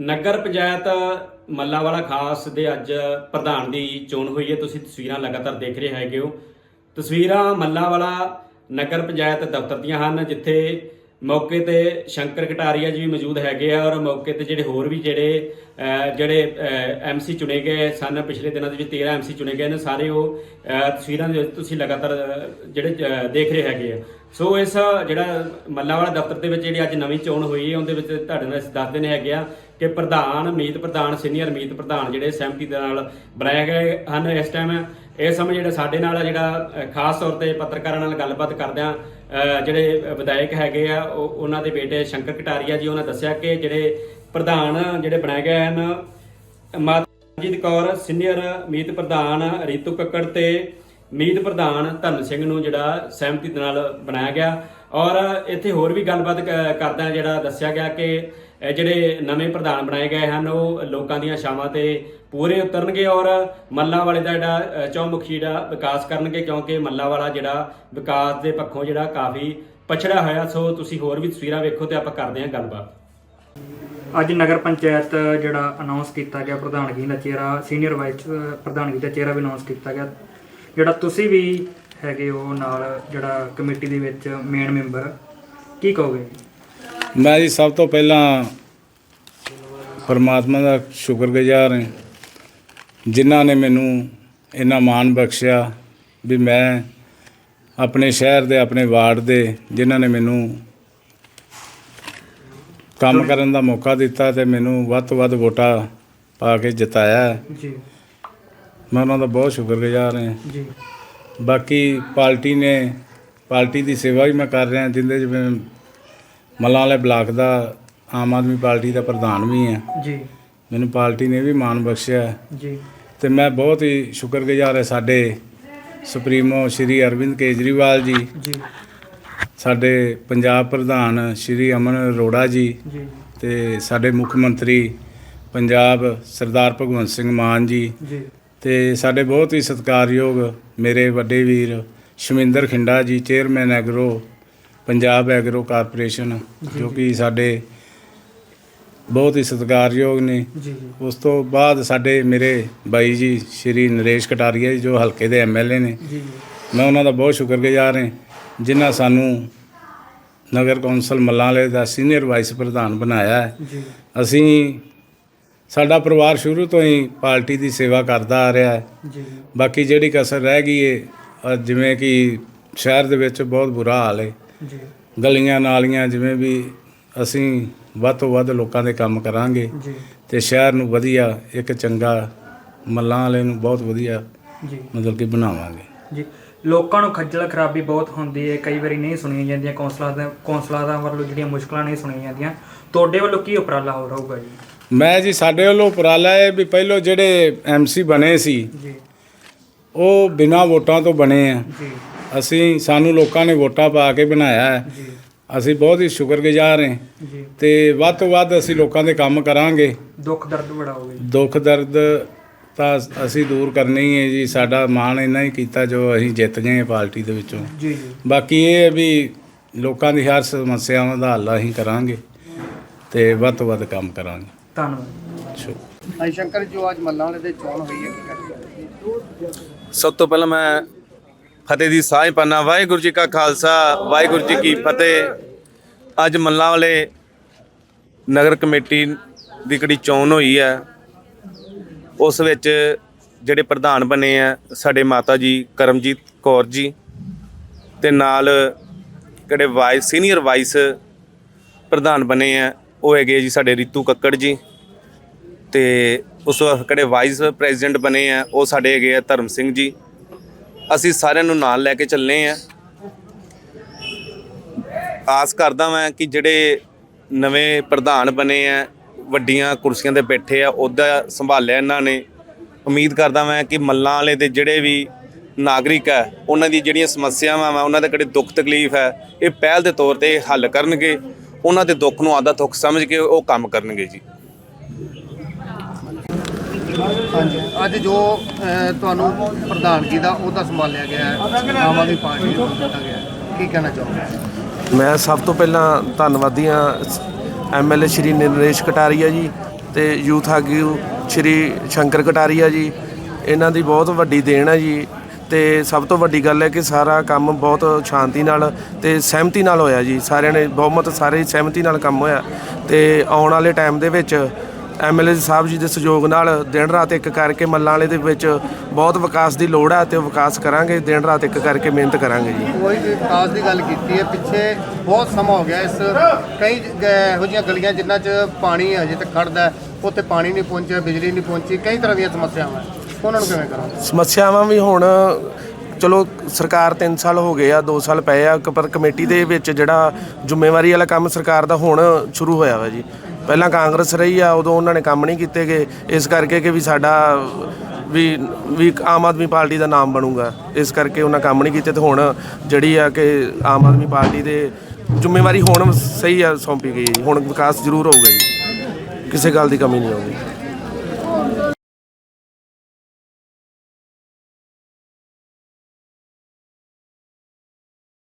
ਨਗਰ ਪੰਚਾਇਤ ਮੱਲਾਵਾਲਾ ਖਾਸ ਦੇ ਅੱਜ ਪ੍ਰਧਾਨ ਦੀ ਚੋਣ ਹੋਈ ਹੈ। ਤੁਸੀਂ ਤਸਵੀਰਾਂ ਲਗਾਤਾਰ ਦੇਖ ਰਹੇ ਹੈਗੇ ਹੋ। ਤਸਵੀਰਾਂ ਮੱਲਾਵਾਲਾ ਨਗਰ ਪੰਚਾਇਤ ਦਫ਼ਤਰ ਦੀਆਂ ਹਨ ਜਿੱਥੇ ਮੌਕੇ ਤੇ ਸ਼ੰਕਰ ਕਟਾਰੀਆ ਜੀ ਵੀ ਮੌਜੂਦ ਹੈਗੇ ਆ ਔਰ ਮੌਕੇ ਤੇ ਜਿਹੜੇ ਹੋਰ ਵੀ ਜਿਹੜੇ ਅਹ, ਜਿਹੜੇ ਐਮਸੀ ਚੁਣੇ ਗਏ ਸਨ ਪਿਛਲੇ ਦਿਨਾਂ ਦੇ ਵਿੱਚ 13 ਐਮਸੀ ਚੁਣੇ ਗਏ ਨੇ ਸਾਰੇ ਉਹ ਤਸਵੀਰਾਂ ਦੇ ਵਿੱਚ ਤੁਸੀਂ ਲਗਾਤਾਰ ਜਿਹੜੇ ਦੇਖ ਰਹੇ ਹੈਗੇ ਆ। ਸੋ ਇਸ ਜਿਹੜਾ ਮੱਲਾਵਾਲਾ ਦਫ਼ਤਰ ਦੇ ਵਿੱਚ ਜਿਹੜੀ ਅੱਜ ਨਵੀਂ ਚੋਣ ਹੋਈ ਹੈ ਉਹਦੇ ਵਿੱਚ ਤੁਹਾਡੇ ਨਾਲ ਅਸੀਂ ਦੱਸ ਨੇ ਹੈਗੇ ਆ ਕਿ ਪ੍ਰਧਾਨ, ਮੀਤ ਪ੍ਰਧਾਨ, ਸੀਨੀਅਰ ਮੀਤ ਪ੍ਰਧਾਨ ਜਿਹੜੇ ਸਹਿਮਤੀ ਦੇ ਨਾਲ ਬਣਾਏ ਗਏ ਹਨ ਇਸ ਟਾਈਮ ਇਸ ਸਮੇਂ ਜਿਹੜਾ ਸਾਡੇ ਨਾਲ ਜਿਹੜਾ ਖਾਸ ਤੌਰ ਤੇ ਪੱਤਰਕਾਰਾਂ ਨਾਲ ਗੱਲਬਾਤ ਕਰਦਿਆਂ ਜਿਹੜੇ ਵਿਧਾਇਕ ਹੈਗੇ ਆ, ਉਹ, ਉਹਨਾਂ ਦੇ ਬੇਟੇ ਸ਼ੰਕਰ ਕਟਾਰੀਆ ਜੀ, ਉਹਨਾਂ ਦੱਸਿਆ ਕਿ ਜਿਹੜੇ ਪ੍ਰਧਾਨ ਜਿਹੜੇ ਬਣਾਏ ਗਏ ਹਨ ਮਾਤਾਜੀਤ ਕੌਰ, ਸੀਨੀਅਰ ਮੀਤ ਪ੍ਰਧਾਨ ਰੀਤੂ ਕੱਕੜ ਤੇ ਮੀਤ ਪ੍ਰਧਾਨ ਧਨ ਸਿੰਘ ਨੂੰ ਜਿਹੜਾ ਸਹਿਮਤੀ ਦੇ ਨਾਲ ਬਣਾਇਆ ਗਿਆ। ਔਰ ਇੱਥੇ ਹੋਰ ਵੀ ਗੱਲਬਾਤ ਕ- ਕਰਦਿਆਂ ਜਿਹੜਾ ਦੱਸਿਆ ਗਿਆ ਕਿ ਜਿਹੜੇ ਨਵੇਂ ਪ੍ਰਧਾਨ ਬਣਾਏ ਗਏ ਹਨ ਉਹ ਲੋਕਾਂ ਦੀਆਂ ਸ਼ਾਮਾਂ ਤੇ ਪੂਰੇ ਉਤਰਨਗੇ ਔਰ ਮੱਲਾ ਵਾਲੇ ਦਾ ਜਿਹੜਾ ਅ, ਚੌਮੁਖੀ ਦਾ ਵਿਕਾਸ ਕਰਨਗੇ ਕਿਉਂਕਿ ਮੱਲਾ ਵਾਲਾ ਜਿਹੜਾ ਵਿਕਾਸ ਦੇ ਪੱਖੋਂ ਜਿਹੜਾ ਕਾਫੀ ਪਛੜਿਆ ਹੋਇਆ। ਸੋ ਤੁਸੀਂ ਹੋਰ ਵੀ ਤਸਵੀਰਾਂ ਵੇਖੋ ਤੇ ਆਪਾਂ ਕਰਦੇ ਹਾਂ ਗੱਲਬਾਤ। ਅੱਜ ਨਗਰ ਪੰਚਾਇਤ ਜਿਹੜਾ ਅਨਾਉਂਸ ਕੀਤਾ ਗਿਆ ਪ੍ਰਧਾਨਗੀ ਦਾ ਚਿਹਰਾ ਸੀਨੀਅਰ ਵਾਈਸ ਪ੍ਰਧਾਨਗੀ ਦਾ ਚਿਹਰਾ ਵੀ ਅਨਾਉਂਸ ਕੀਤਾ ਗਿਆ। ਜਿਹੜਾ ਤੁਸੀਂ ਵੀ ਹੈਗੇ ਹੋ ਨਾਲ ਜਿਹੜਾ ਕਮੇਟੀ ਦੇ ਵਿੱਚ ਮੇਨ ਮੈਂਬਰ ਕੀ ਕਹੋਗੇ? ਮੈਂ ਜੀ ਸਭ ਤੋਂ ਪਹਿਲਾਂ ਪਰਮਾਤਮਾ ਦਾ ਸ਼ੁਕਰਗੁਜ਼ਾਰ ਹਾਂ ਜਿਨ੍ਹਾਂ ਨੇ ਮੈਨੂੰ ਇੰਨਾ ਮਾਣ ਬਖਸ਼ਿਆ ਵੀ ਮੈਂ ਆਪਣੇ ਸ਼ਹਿਰ ਦੇ ਆਪਣੇ ਵਾਰਡ ਦੇ ਜਿਨ੍ਹਾਂ ਨੇ ਮੈਨੂੰ ਕੰਮ ਕਰਨ ਦਾ ਮੌਕਾ ਦਿੱਤਾ ਤੇ ਮੈਨੂੰ ਵੱਧ ਤੋਂ ਵੱਧ ਵੋਟਾਂ ਪਾ ਕੇ ਜਿਤਾਇਆ। ਜੀ। ਮੈਂ ਉਹਨਾਂ ਦਾ ਬਹੁਤ ਸ਼ੁਕਰਗੁਜ਼ਾਰ ਹਾਂ। ਜੀ। ਬਾਕੀ ਪਾਰਟੀ ਨੇ ਪਾਰਟੀ ਦੀ ਸੇਵਾ ਵੀ ਮੈਂ ਕਰ ਰਿਹਾ ਜਿੰਦੇ ਜਿਵੇਂ ਮੱਲਾਂ ਵਾਲੇ ਬਲਾਕ ਦਾ ਆਮ ਆਦਮੀ ਪਾਰਟੀ ਦਾ ਪ੍ਰਧਾਨ ਵੀ ਹਾਂ। ਜੀ। ਮੈਨੂੰ ਪਾਰਟੀ ਨੇ ਵੀ ਮਾਣ ਬਖਸ਼ਿਆ। ਜੀ। ਤੇ ਮੈਂ ਬਹੁਤ ਹੀ ਸ਼ੁਕਰਗੁਜ਼ਾਰ ਹਾਂ ਸਾਡੇ ਸੁਪਰੀਮੋ ਸ਼੍ਰੀ ਅਰਵਿੰਦ ਕੇਜਰੀਵਾਲ ਜੀ। ਜੀ। ਸਾਡੇ ਪੰਜਾਬ ਪ੍ਰਧਾਨ ਸ਼੍ਰੀ ਅਮਨ ਅਰੋੜਾ ਜੀ। ਜੀ। ਤੇ ਸਾਡੇ ਮੁੱਖ ਮੰਤਰੀ ਪੰਜਾਬ ਸਰਦਾਰ ਭਗਵੰਤ ਸਿੰਘ ਮਾਨ ਜੀ। ਜੀ। ਤੇ ਸਾਡੇ ਬਹੁਤ ਹੀ ਸਤਿਕਾਰਯੋਗ ਮੇਰੇ ਵੱਡੇ ਵੀਰ Shaminder Khinda ji chairman agro Punjab agro corporation ਜੋ ਕਿ ਸਾਡੇ ਬਹੁਤ ਹੀ ਸਤਿਕਾਰਯੋਗ ਨੇ। ਉਸ ਤੋਂ ਬਾਅਦ ਸਾਡੇ ਮੇਰੇ ਬਾਈ ਜੀ ਸ਼੍ਰੀ ਨਰੇਸ਼ ਕਟਾਰੀਆ ਜੀ ਜੋ ਹਲਕੇ ਦੇ ਐਮਐਲਏ ਨੇ। ਮੈਂ ਉਹਨਾਂ ਦਾ ਬਹੁਤ ਸ਼ੁਕਰਗੁਜ਼ਾਰ ਹਾਂ ਜਿਨ੍ਹਾਂ ਸਾਨੂੰ ਨਗਰ ਕੌਂਸਲ ਮੱਲਾਂਵਾਲੇ ਦਾ ਸੀਨੀਅਰ ਵਾਈਸ ਪ੍ਰਧਾਨ ਬਣਾਇਆ ਹੈ। ਅਸੀਂ ਸਾਡਾ ਪਰਿਵਾਰ ਸ਼ੁਰੂ ਤੋਂ ਹੀ ਪਾਰਟੀ ਦੀ ਸੇਵਾ ਕਰਦਾ ਆ ਰਿਹਾ ਹੈ। ਜੀ। ਬਾਕੀ ਜਿਹੜੀ ਕਸਰ ਰਹਿ ਗਈ ਏ ਅਹ ਜਿਵੇਂ ਕਿ ਸ਼ਹਿਰ ਦੇ ਵਿੱਚ ਬਹੁਤ ਬੁਰਾ ਹਾਲ ਹੈ ਜੀ। ਗਲੀਆਂ ਨਾਲੀਆਂ ਜਿਵੇਂ ਵੀ ਅਸੀਂ ਵੱਧ ਤੋਂ ਵੱਧ ਲੋਕਾਂ ਦੇ ਕੰਮ ਕਰਾਂਗੇ ਜੀ। ਤੇ ਸ਼ਹਿਰ ਨੂੰ ਵਧੀਆ ਇੱਕ ਚੰਗਾ ਮੱਲਾਂ ਵਾਲੇ ਨੂੰ ਬਹੁਤ ਵਧੀਆ ਜੀ। ਮਤਲਬ ਕਿ ਬਣਾਵਾਂਗੇ। ਜੀ। ਲੋਕਾਂ ਨੂੰ ਖੱਜਲ ਖਰਾਬੀ ਬਹੁਤ ਹੁੰਦੀ ਹੈ ਕਈ ਵਾਰੀ ਨਹੀਂ ਸੁਣੀਆਂ ਜਾਂਦੀਆਂ ਕੌਂਸਲਰਾਂ ਦਾ ਕੌਂਸਲਰਾਂ ਦਾ ਵੱਲੋਂ ਜਿਹੜੀਆਂ ਮੁਸ਼ਕਲਾਂ ਨਹੀਂ ਸੁਣੀਆਂ ਜਾਂਦੀਆਂ। ਤੁਹਾਡੇ ਵੱਲੋਂ ਕੀ ਉਪਰਾਲਾ ਹੋ ਰਹੂਗਾ ਜੀ? ਮੈਂ ਜੀ ਸਾਡੇ ਵੱਲੋਂ ਉਪਰਾਲਾ ਹੈ ਵੀ ਪਹਿਲੋਂ ਜਿਹੜੇ ਐਮਸੀ ਬਣੇ ਸੀ ਜੀ। ਉਹ ਬਿਨਾਂ ਵੋਟਾਂ ਤੋਂ ਬਣੇ ਆ। ਜੀ। ਅਸੀਂ ਸਾਨੂੰ ਲੋਕਾਂ ਨੇ ਵੋਟਾਂ ਪਾ ਕੇ ਬਣਾਇਆ ਹੈ। ਜੀ। ਅਸੀਂ ਬਹੁਤ ਹੀ ਸ਼ੁਕਰਗੁਜ਼ਾਰ ਹਾਂ। ਜੀ। ਤੇ ਵੱਧ ਤੋਂ ਵੱਧ ਅਸੀਂ ਲੋਕਾਂ ਦੇ ਕੰਮ ਕਰਾਂਗੇ। ਦੁੱਖ ਦਰਦ ਬੜਾਓਗੇ ਦੁੱਖ ਦਰਦ ਤਾਂ ਅਸੀਂ ਦੂਰ ਕਰਨੇ ਹੀ ਹੈ ਜੀ। ਸਾਡਾ ਮਾਣ ਇੰਨਾ ਹੀ ਕੀਤਾ ਜੋ ਅਸੀਂ ਜਿੱਤ ਗਏ ਹਾਂ ਪਾਰਟੀ ਦੇ ਵਿੱਚੋਂ। ਜੀ ਜੀ। ਬਾਕੀ ਇਹ ਹੈ ਵੀ ਲੋਕਾਂ ਦੀ ਹਰ ਸਮੱਸਿਆਵਾਂ ਦਾ ਹੱਲ ਅਸੀਂ ਕਰਾਂਗੇ। ਤੇ ਵੱਧ ਤੋਂ ਵੱਧ ਕੰਮ ਕਰਾਂਗੇ। ਧੰਨਵਾਦ। ਸ਼ੁਕਰ ਹਾਂਜੀ ਸ਼ੰਕਰ ਜੋ ਅੱਜ ਮੱਲਾਂ ਵਾਲੇ ਦੇ ਚੋਣ ਹੋਈ ਹੈ ਕੀ ਕਰਦੇ ਸਭ ਤੋਂ ਪਹਿਲਾਂ ਮੈਂ ਫਤਿਹ ਦੀ ਸਾਂਝ ਪਾਨਾ ਵਾਹਿਗੁਰੂ ਜੀ ਕਾ ਖਾਲਸਾ ਵਾਹਿਗੁਰੂ ਜੀ ਕੀ ਫਤਿਹ। ਅੱਜ ਮੱਲਾਂ ਵਾਲੇ ਨਗਰ ਕਮੇਟੀ ਦੀ ਕਿਹੜੀ ਚੋਣ ਹੋਈ ਹੈ। ਉਸ ਵਿੱਚ ਜਿਹੜੇ ਪ੍ਰਧਾਨ ਬਣੇ ਆ ਸਾਡੇ ਮਾਤਾ ਜੀ ਕਰਮਜੀਤ ਕੌਰ ਜੀ ਤੇ ਨਾਲ ਕਿਹੜੇ ਵਾਈਸ ਸੀਨੀਅਰ ਵਾਈਸ ਪ੍ਰਧਾਨ ਬਣੇ ਆ ਉਹ ਹੈਗੇ ਜੀ ਸਾਡੇ ਰਿਤੂ ਕੱਕੜ ਜੀ ਤੇ ਉਸ ਕਿਹੜੇ ਵਾਈਸ ਪ੍ਰੈਜ਼ੀਡੈਂਟ ਬਣੇ ਆ, ਉਹ ਸਾਡੇ ਹੈਗੇ ਆ ਧਰਮ ਸਿੰਘ ਜੀ। ਅਸੀਂ ਸਾਰਿਆਂ ਨੂੰ ਨਾਲ ਲੈ ਕੇ ਚੱਲੇ ਆ। ਆਸ ਕਰਦਾ ਮੈਂ ਕਿ ਜਿਹੜੇ ਨਵੇਂ ਪ੍ਰਧਾਨ ਬਣੇ ਆ, ਵੱਡੀਆਂ ਕੁਰਸੀਆਂ ਤੇ ਬੈਠੇ ਆ, ਉਹਦਾ ਸੰਭਾਲਿਆ ਇਹਨਾਂ ਨੇ। ਉਮੀਦ ਕਰਦਾ ਮੈਂ ਕਿ ਮੱਲਾਂ ਵਾਲੇ ਦੇ ਜਿਹੜੇ ਵੀ ਨਾਗਰਿਕ ਹੈ ਉਹਨਾਂ ਦੀ ਜਿਹੜੀਆਂ ਸਮੱਸਿਆਵਾਂ ਵਾ, ਉਹਨਾਂ ਦੇ ਕਿਹੜੇ ਦੁੱਖ ਤਕਲੀਫ ਹੈ ਇਹ ਪਹਿਲ ਦੇ ਤੌਰ ਤੇ ਹੱਲ ਕਰਨਗੇ। ਉਹਨਾਂ ਦੇ ਦੁੱਖ ਨੂੰ ਆਦਾ ਦੁੱਖ ਸਮਝ ਕੇ ਉਹ ਕੰਮ ਕਰਨਗੇ ਜੀ। ਹਾਂਜੀ। ਅੱਜ ਜੋ ਤੁਹਾਨੂੰ ਪ੍ਰਧਾਨਗੀ ਦਾ ਉਹਦਾ ਸੰਭਾਲਿਆ ਗਿਆ ਹੈ। ਆਮ ਆਦਮੀ ਪਾਰਟੀ ਨੂੰ ਦਿੱਤਾ ਗਿਆ ਹੈ। ਕੀ ਕਹਿਣਾ ਚਾਹੋਗੇ? ਮੈਂ ਸਭ ਤੋਂ ਪਹਿਲਾਂ ਧੰਨਵਾਦੀ ਹਾਂ ਐਮਐਲਏ ਸ਼੍ਰੀ ਨਰੇਸ਼ ਕਟਾਰੀਆ ਜੀ ਤੇ ਯੂਥ ਆਗੂ ਸ਼੍ਰੀ ਸ਼ੰਕਰ ਕਟਾਰੀਆ ਜੀ। ਇਹਨਾਂ ਦੀ ਬਹੁਤ ਵੱਡੀ ਦੇਣ ਹੈ ਜੀ। ਤੇ ਸਭ ਤੋਂ ਵੱਡੀ ਗੱਲ ਹੈ ਕਿ ਸਾਰਾ ਕੰਮ ਬਹੁਤ ਸ਼ਾਂਤੀ ਨਾਲ ਤੇ ਸਹਿਮਤੀ ਨਾਲ ਹੋਇਆ ਜੀ। ਸਾਰਿਆਂ ਨੇ ਬਹੁਮਤ ਸਾਰੇ ਸਹਿਮਤੀ ਨਾਲ ਕੰਮ ਹੋਇਆ। ਤੇ ਆਉਣ ਵਾਲੇ ਟਾਈਮ ਦੇ ਵਿੱਚ ਐਮਐਲਏ ਸਾਹਿਬ ਜੀ ਦੇ ਸਹਿਯੋਗ ਨਾਲ ਦਿਨ ਰਾਤ ਇੱਕ ਕਰਕੇ ਮੱਲਾਂ ਵਾਲੇ ਦੇ ਵਿੱਚ ਬਹੁਤ ਵਿਕਾਸ ਦੀ ਲੋੜ ਹੈ ਤੇ ਉਹ ਵਿਕਾਸ ਕਰਾਂਗੇ, ਦਿਨ ਰਾਤ ਇੱਕ ਕਰਕੇ ਮਿਹਨਤ ਕਰਾਂਗੇ ਜੀ। ਕੋਈ ਵਿਕਾਸ ਦੀ ਗੱਲ ਕੀਤੀ ਹੈ, ਪਿੱਛੇ ਬਹੁਤ ਸਮਾਂ ਹੋ ਗਿਆ ਇਸ ਕਈ ਇਹੋ ਜਿਹੀਆਂ ਗਲੀਆਂ ਜਿਨ੍ਹਾਂ 'ਚ ਪਾਣੀ ਅਜੇ ਤੱਕ ਖੜਦਾ ਉੱਥੇ ਪਾਣੀ ਨਹੀਂ ਪਹੁੰਚਿਆ, ਬਿਜਲੀ ਨਹੀਂ ਪਹੁੰਚੀ, ਕਈ ਤਰ੍ਹਾਂ ਦੀਆਂ ਸਮੱਸਿਆਵਾਂ ਉਹਨਾਂ ਨੂੰ ਕਿਵੇਂ ਕਰਾਂਗੇ ਸਮੱਸਿਆਵਾਂ ਵੀ ਹੁਣ, ਚਲੋ ਸਰਕਾਰ 3 ਸਾਲ ਹੋ ਗਏ ਆ 2 ਸਾਲ ਪਏ ਆ, ਪਰ ਕਮੇਟੀ ਦੇ ਵਿੱਚ ਜਿਹੜਾ ਜ਼ਿੰਮੇਵਾਰੀ ਵਾਲਾ ਕੰਮ ਸਰਕਾਰ ਦਾ ਹੁਣ ਸ਼ੁਰੂ ਹੋਇਆ ਵਾ ਜੀ। ਪਹਿਲਾਂ ਕਾਂਗਰਸ ਰਹੀ ਆ, ਉਦੋਂ ਉਹਨਾਂ ਨੇ ਕੰਮ ਨਹੀਂ ਕੀਤੇ ਗਏ। ਇਸ ਕਰਕੇ ਕਿ ਵੀ ਸਾਡਾ ਵੀ ਵੀ ਆਮ ਆਦਮੀ ਪਾਰਟੀ ਦਾ ਨਾਮ ਬਣੂਗਾ। ਇਸ ਕਰਕੇ ਉਹਨਾਂ ਕੰਮ ਨਹੀਂ ਕੀਤੇ ਤੇ ਹੁਣ ਜਿਹੜੀ ਆ ਕਿ ਆਮ ਆਦਮੀ ਪਾਰਟੀ ਦੇ ਜ਼ਿੰਮੇਵਾਰੀ ਹੁਣ ਸਹੀ ਆ, ਸੌਂਪੀ ਗਈ ਜੀ। ਹੁਣ ਵਿਕਾਸ ਜ਼ਰੂਰ ਹੋਊਗਾ ਜੀ। ਕਿਸੇ ਗੱਲ ਦੀ ਕਮੀ ਨਹੀਂ ਹੋਊਗੀ